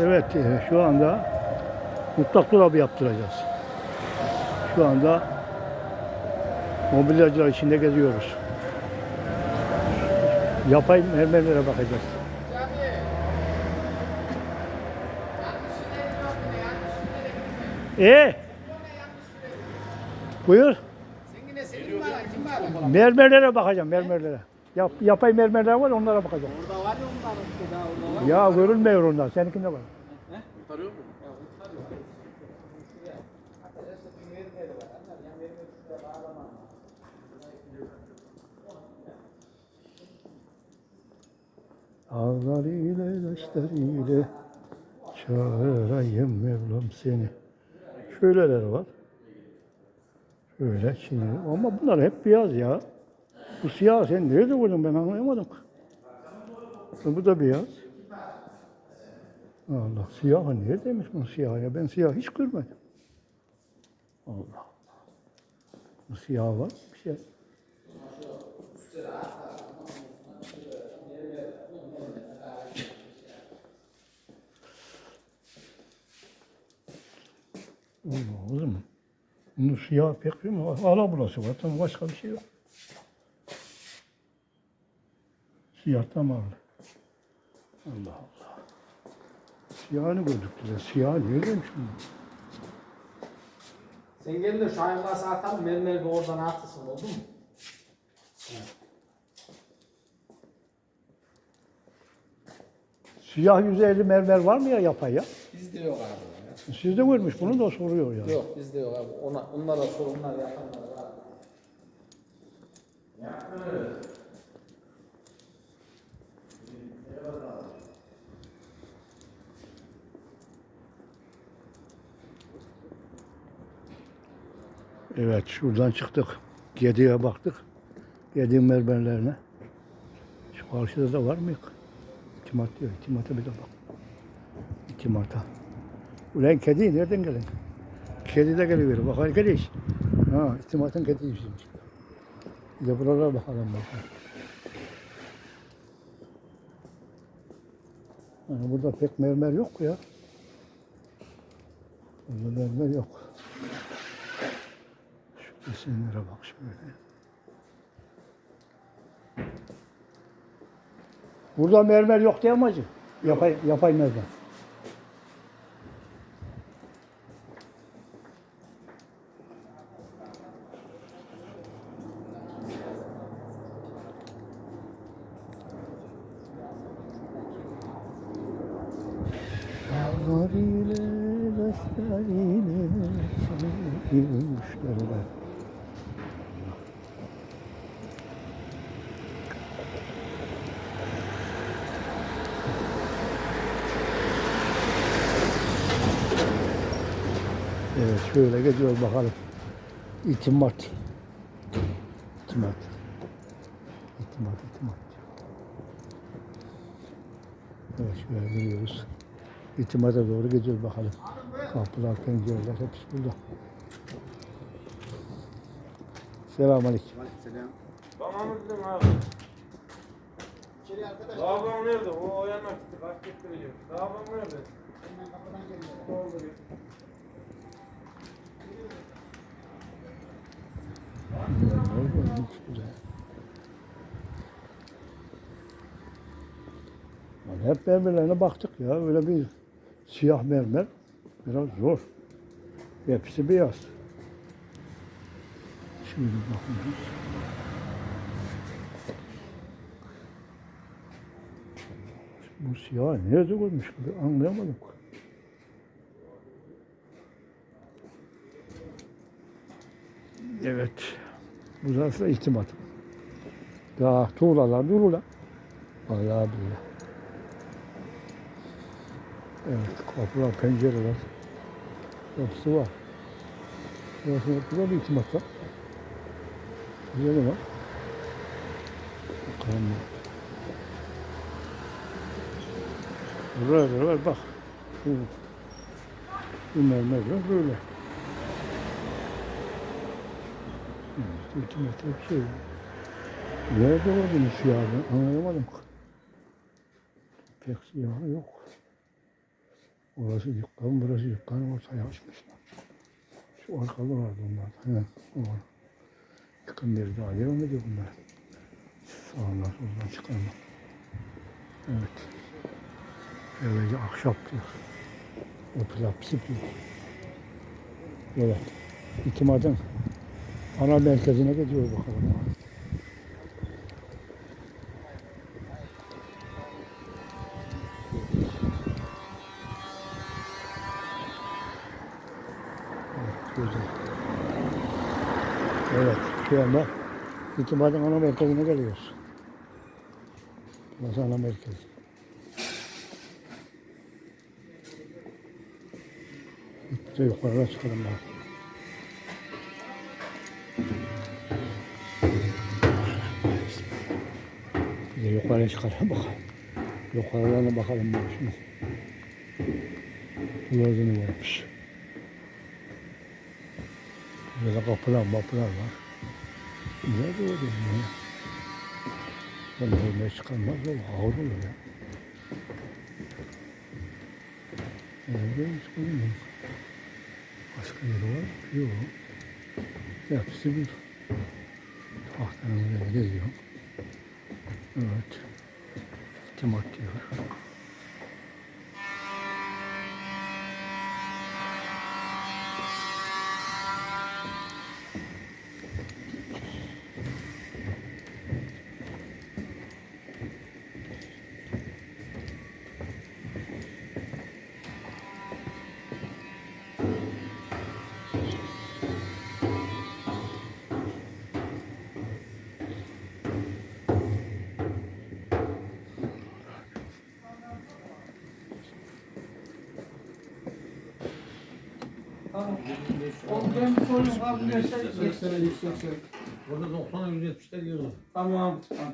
Evet, e, şu anda mutlak dolabı yaptıracağız. Şu anda mobilyacılar içinde geziyoruz. Yapay mermerlere bakacağız. E Buyur. Mermerlere bakacağım, mermerlere. Yap, yapay mermerler var, onlara bakacağım. Orada var ya ondan Ya görünmüyor onlar. Seninkinde var. Kurtarıyor? Ağlar ile taşlar ile çağırayım Mevlam seni. Şöyleler var. Şöyle şimdi. Ama bunlar hep beyaz ya. Bu siyah sen nerede koydun ben anlayamadım. Bu da beyaz. Allah siyah neredeymiş bu siyah ya? Ben siyah hiç görmedim. Allah Allah. Bu siyah var bir şey. Allah olur mu? Bunun siyah pek değil mi? Ala burası var. Tamam başka bir şey yok. Siyah tamam. Allah Allah. Siyahını gördük bize. Siyah neredeymiş bunun? Sen gel de şu ayakları atalım. Mermer bir oradan atırsın oldu mu? Siyah yüzeyli mermer var mı ya yapay ya? Bizde yok abi. Siz de görmüş bunu da soruyor ya. Yok bizde yok abi. Ona, onlara sorunlar yapanlar var. Evet şuradan çıktık. Gedi'ye baktık. Gedi'nin mermerlerine. Şu karşıda da var mı yok? İtimat diyor. İtimata bir de bak. İtimata. Ulan kedi nereden gelin? Kedi de geliyor. Bak arkadaş. Ha, itimatın kediymiş. Bir de buralara bakalım bakalım. Yani burada pek mermer yok ya. Burada mermer yok. Şu desenlere bak şöyle. Burada mermer yok değil mi hacı? Yapay, yapay mermer. Dağlar ile rastlar ile. Evet şöyle geziyoruz bakalım. İtimat. İtimat. İtimat, itimat. Evet şöyle geliyoruz. İtimata doğru gidiyoruz bakalım. Kapılar, pencereler hepsi burada. Selamünaleyküm. Selam. Tamam dedim abi. Babam nerede? O o yana gitti. Kaç gitti biliyor. Babam nerede? Dolduruyor. Yani hep mermerlerine baktık ya. Öyle bir siyah mermer biraz zor. Hepsi beyaz. Şimdi bakıyoruz. Bu siyah nerede görmüş gibi anlayamadım. Evet. Burası da ihtimat. Daha tuğlalar dururlar. Vallahi billahi. Evet, kapılar, pencereler. Hepsi var. Burası burada bir ihtimat var. Ne var? Bakalım. Burada var bak. Bu, bu mermerler böyle. Evet, ihtimat bir şey. Nerede var bunun siyahı? Anlayamadım. Pek siyahı yok. Orası dükkan, burası dükkan ortaya açmışlar. Şu arkalı vardı onlar. He, o var. Yakın bir daha devam ediyor bunlar. Sağından soldan çıkarma. Evet. Böylece ahşap diyor. O plapsip diyor. Evet. İtimadın ana merkezine gidiyor bakalım. Evet, güzel. Evet, şu anda İtimadın ana merkezine geliyoruz. Burası ana merkez. Bir de yukarıda çıkalım bak. Yukarıya çıkalım bakalım. Yukarılarına bakalım bak şimdi. Kulağını varmış. Burada kapılar mapılar var. Ne diyor ya? Ben hürmet çıkarmaz o ağır olur ya. Öyle mi çıkarmıyor? Başka yeri var mı? Yok. Hepsi bir. Tahtanın önüne geliyor. Evet. İtimat diyor. Tamam. Oğlum ben bir sorayım abi. 180, 180. Burada 90'a 170'ler yiyorlar. Tamam. tamam.